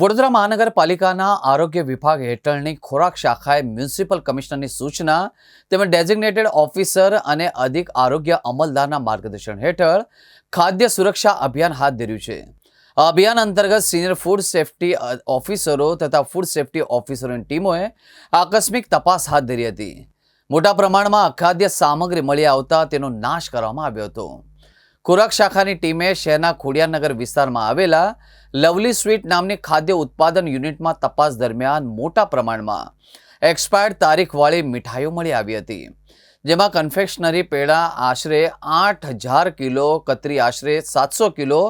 વડોદરા મહાનગરપાલિકાના આરોગ્ય વિભાગ હેઠળની ખોરાક શાખાએ મ્યુનિસિપલ કમિશનરની સૂચના તેમજ ડેઝિગ્નેટેડ ઓફિસર અને અધિક આરોગ્ય અમલદારના માર્ગદર્શન હેઠળ ખાદ્ય સુરક્ષા અભિયાન હાથ ધર્યું છે. અભિયાન અંતર્ગત સિનિયર ફૂડ સેફટી ઓફિસરો તથા ફૂડ સેફ્ટી ઓફિસરોની ટીમોએ આકસ્મિક તપાસ હાથ ધરી હતી. મોટા પ્રમાણમાં અખાદ્ય સામગ્રી મળી આવતા તેનો નાશ કરવામાં આવ્યો હતો. ખોરાક શાખાની ટીમે શહેરના ખોડિયાનગર વિસ્તારમાં આવેલા લવલી સ્વીટ નામની ખાદ્ય ઉત્પાદન યુનિટમાં તપાસ દરમિયાન મોટા પ્રમાણમાં એક્સપાયર્ડ તારીખવાળી મીઠાઈઓ મળી આવી હતી, જેમાં કન્ફેક્શનરી પેડા આશરે આઠ હજાર કિલો, કતરી આશરે સાતસો કિલો,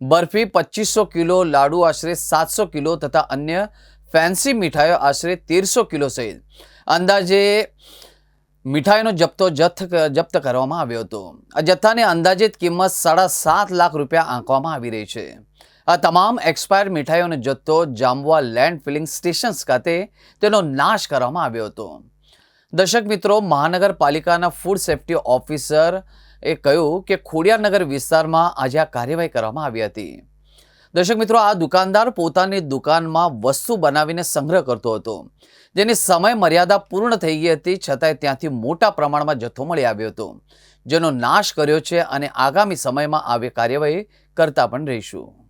બરફી પચીસો કિલો, લાડુ આશરે સાતસો કિલો તથા અન્ય ફેન્સી મીઠાઈઓ આશરે તેરસો કિલો સહિત. અંદાજે મીઠાઈનો જપ્તો જથ્થ જપ્ત કરવામાં આવ્યો હતો. આ જથ્થાની અંદાજિત કિંમત સાડા સાત લાખ રૂપિયા આંકવામાં આવી રહી છે. આ તમામ એક્સપાયર મીઠાઈઓનો જથ્થો જામવા લેન્ડ ફિલિંગ સ્ટેશન્સ ખાતે તેનો નાશ કરવામાં આવ્યો હતો. દર્શક મિત્રો, મહાનગરપાલિકાના ફૂડ સેફ્ટી ઓફિસર એ કહ્યું કે ખોડિયારનગર વિસ્તારમાં આજે આ કાર્યવાહી કરવામાં આવી હતી. દર્શક મિત્રો, આ દુકાનદાર પોતાની દુકાનમાં વસ્તુ બનાવીને સંગ્રહ કરતો હતો. જેની સમય મર્યાદા પૂર્ણ થઈ ગઈ હતી, છતાંય ત્યાંથી મોટા પ્રમાણમાં જથ્થો મળી આવ્યો હતો, જેનો નાશ કર્યો છે અને આગામી સમયમાં આવી કાર્યવાહી કરતા પણ રહીશું.